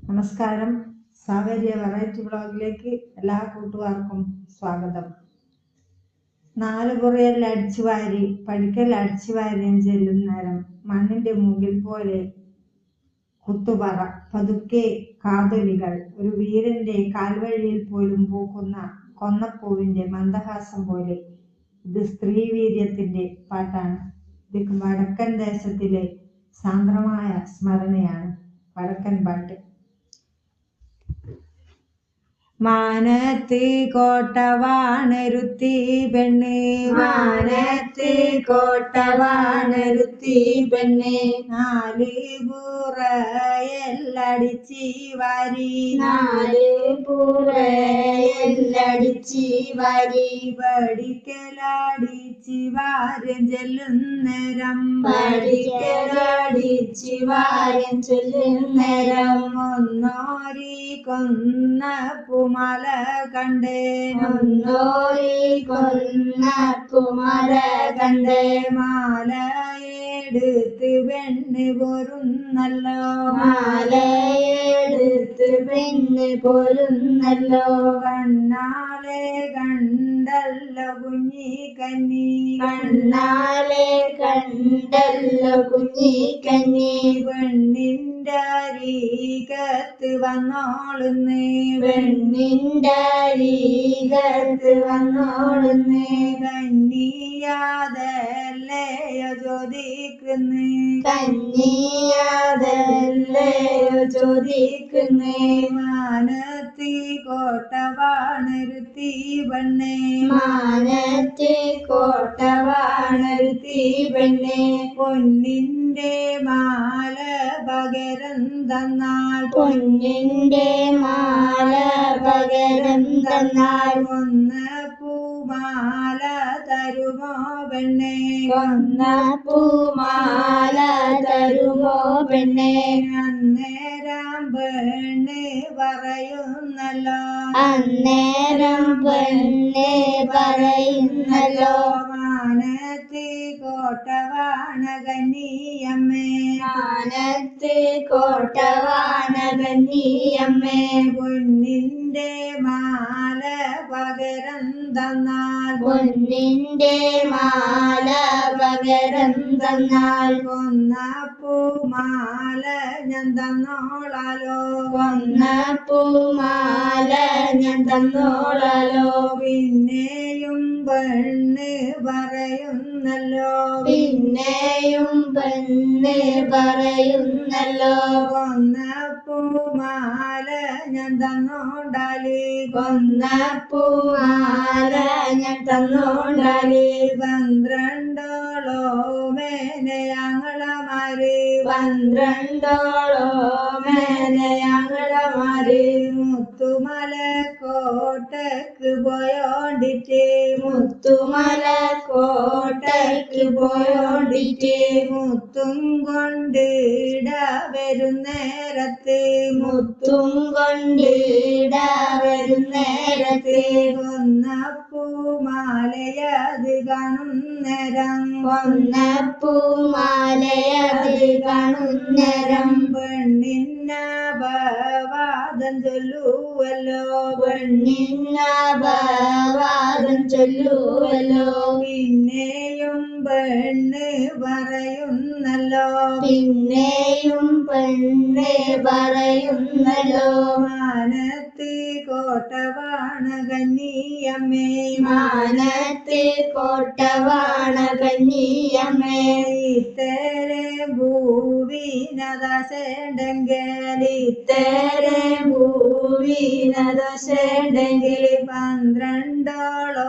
നമസ്കാരം. സാവേര്യ വെറൈറ്റി ബ്ലോഗിലേക്ക് എല്ലാ കൂട്ടുകാർക്കും സ്വാഗതം. നാല് പുറയെല്ലാം അടിച്ചു വാരി പഠിക്കൽ അടിച്ചു വാരിയും ചെല്ലും നേരം മണ്ണിന്റെ മുകിൽ പോലെ കുത്തുപറ പതുക്കെ കാതലികൾ. ഒരു വീരന്റെ കാൽവഴിയിൽ പോലും പൂക്കുന്ന കൊന്നപ്പൂവിന്റെ മന്ദഹാസം പോലെ. ഇത് സ്ത്രീവീര്യത്തിന്റെ പാട്ടാണ്. ഇത് വടക്കൻ ദേശത്തിലെ സാന്ദ്രമായ സ്മരണയാണ്. വടക്കൻ പാട്ട്. മാനത്ത് കോട്ട വാണരുത്തി പെണ്ണ് മാനത്ത് കോട്ട വാണരുത്തി പെണ്ണ് നാല് പുറയല്ലടിച്ചി വാരി നാല് പുറയല്ലടിച്ചി വരി പഠിക്കലടിച്ചി വാരം ചെല്ലുന്നേരം പഠിക്കലടിച്ചി വാരം ചൊല്ലുന്നേരം ഒന്നോരി കൊന്ന പുമല കണ്ടേ. ഒന്നോരി കൊന്ന കുമാര കണ്ട്. മാലയെടുത്ത് വെണ്ണ് പോരുന്നല്ലോ. മാലയെടുത്ത് പെണ്ണ് പൊറുന്നല്ലോ കണ്ണാലെ കണ്ടല്ലോ കുഞ്ഞി കന്നി. കണ്ണാലെ കണ്ടല്ലോ കുഞ്ഞിക്കഞ്ഞി പെണ്ണിന്റെ അരീകത്ത് വന്നോളുന്ന്. പെണ്ണിന്റെ അരീകത്ത് വന്നോളുന്നേ കന്നിയാതല്ലയോ ചോദിക്കുന്നേ. കന്നിയാതല്ലയോ ചോദിക്കുന്നേ മാനത്തി കോട്ട വാണരുത്തി പെണ്ണേ. മാനത്തെ കോട്ട വാണരുത്തി പെണ്ണെ. പൊന്നിന്റെ മാല പകരം തന്നാൽ പൊന്നിന്റെ മാല പകരം തന്നാൽ കൊന്ന പൂമാല തരുമോ പെണ്ണെ? കൊന്ന പൂമാല തരുമോ പെണ്ണെ? അന്നേരം പെണ്ണെ പറയുന്നല്ലോ. അന്നേരം പെണ്ണെ പറയുന്നല്ലോ. മാനത്തെ കോട്ടവാണ മാനത്തി കോട്ടവാണകന്നിയമ്മേ. കോട്ടവാനകന്നിയമ്മേ പൊന്നിന്റെ മാല പകരം തന്നാൽ പൊന്നിന്റെ മാല പകരം തന്നാൽ കൊന്ന പൂമാല ഞാൻ തന്നോളാലോ. പൊന്നപ്പൂമാല പൂമാല ഞാൻ തന്നോളാലോ. പിന്നെയും പെണ്ണ് പറയുന്നല്ലോ. പിന്നെയും പെണ്ണ് പറയുന്നല്ലോ. പൊന്നപ്പൂമാല പൂമാല ഞാൻ തന്നോണ്ടാലി. കൊന്ന പൂമാല ഞാൻ തന്നോണ്ടാലി. പന്ത്രണ്ടോളോ മേനയാങ്ങളമാര് പന്ത്രണ്ടോളോ മേനയാങ്ങളമാര് മുത്തുമല കോട്ടക്ക് പോയോണ്ടിട്ട് മുത്തുമല കോട്ടയ്ക്ക് പോയോണ്ടിട്ട് മുത്തും കൊണ്ടിട വരുന്നേരത്ത്. മുത്തും കൊണ്ടിട വരുന്നേരത്ത് കൊന്നപ്പൂമാലയത് കാണുന്നേരം നേരം കൊന്നപ്പൂമാലയത് കാണുന്നേരം പെണ്ണിന്നപവാദം ചൊല്ലുവല്ലോ. പെണ്ണിന്നപവാദം ചൊല്ലുവല്ലോ. പിന്നെയും പെണ്ണ് പറയുന്നല്ലോ. പിന്നെയും പെണ്ണ് പറയുന്നല്ലോ. മാനത്ത് കോട്ടവാണ കന്നിയമ്മേ മാനത്ത് കോട്ടവാണ കന്നിയമ്മേ ഇത്തരെ ഭൂവിനദശണ്ടെങ്കിൽ ഇത്തരെ ഭൂവിനദശണ്ടെങ്കിൽ പന്ത്രണ്ടോളോ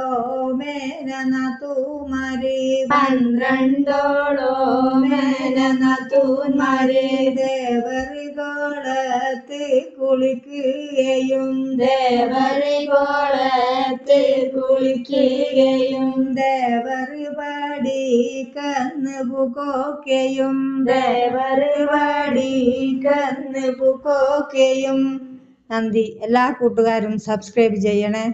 മേനനത്തുമാര് പന്ത്രണ്ടോളോ മേനനത്തൂന്മാര് ദേവറുകളത്ത് കുളിക്കുകയും ദേവരികോളത്ത് കുളിക്കുകയും ദേവറി പാടി കന്ന് പുകോക്കയും ദേവര് പാടി കന്ന് പുകോക്കെയും നന്ദി. എല്ലാ കൂട്ടുകാരും സബ്സ്ക്രൈബ് ചെയ്യണേ.